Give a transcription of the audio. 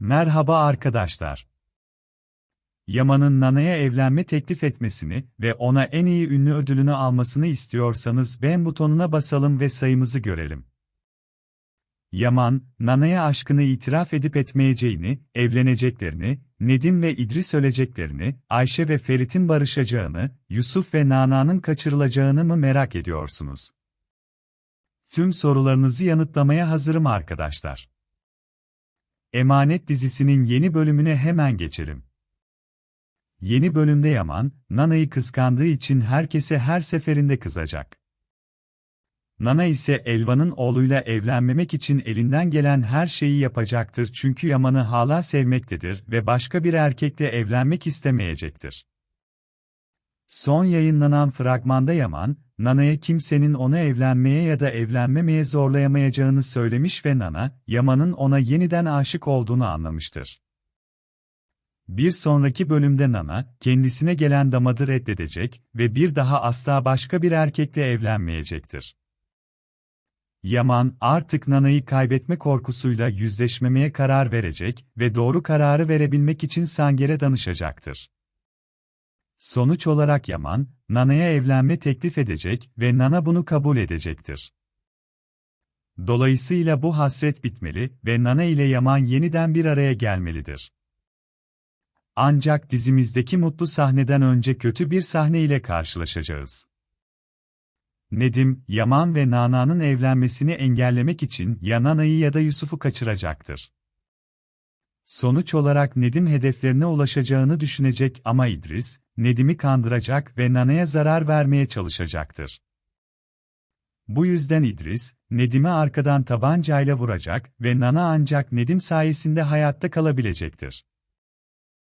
Merhaba arkadaşlar. Yaman'ın Nana'ya evlenme teklif etmesini ve ona en iyi ünlü ödülünü almasını istiyorsanız beğen butonuna basalım ve sayımızı görelim. Yaman, Nana'ya aşkını itiraf edip etmeyeceğini, evleneceklerini, Nedim ve İdris öleceklerini, Ayşe ve Ferit'in barışacağını, Yusuf ve Nana'nın kaçırılacağını mı merak ediyorsunuz? Tüm sorularınızı yanıtlamaya hazırım arkadaşlar. Emanet dizisinin yeni bölümüne hemen geçelim. Yeni bölümde Yaman, Nana'yı kıskandığı için herkese her seferinde kızacak. Nana ise Elvan'ın oğluyla evlenmemek için elinden gelen her şeyi yapacaktır çünkü Yaman'ı hala sevmektedir ve başka bir erkekle evlenmek istemeyecektir. Son yayınlanan fragmanda Yaman, Nana'ya kimsenin onu evlenmeye ya da evlenmemeye zorlayamayacağını söylemiş ve Nana, Yaman'ın ona yeniden aşık olduğunu anlamıştır. Bir sonraki bölümde Nana, kendisine gelen damadı reddedecek ve bir daha asla başka bir erkekle evlenmeyecektir. Yaman artık Nana'yı kaybetme korkusuyla yüzleşmemeye karar verecek ve doğru kararı verebilmek için Sanger'e danışacaktır. Sonuç olarak Yaman, Nana'ya evlenme teklif edecek ve Nana bunu kabul edecektir. Dolayısıyla bu hasret bitmeli ve Nana ile Yaman yeniden bir araya gelmelidir. Ancak dizimizdeki mutlu sahneden önce kötü bir sahne ile karşılaşacağız. Nedim, Yaman ve Nana'nın evlenmesini engellemek için ya Nana'yı ya da Yusuf'u kaçıracaktır. Sonuç olarak Nedim hedeflerine ulaşacağını düşünecek ama İdris, Nedim'i kandıracak ve Nana'ya zarar vermeye çalışacaktır. Bu yüzden İdris, Nedim'i arkadan tabancayla vuracak ve Nana ancak Nedim sayesinde hayatta kalabilecektir.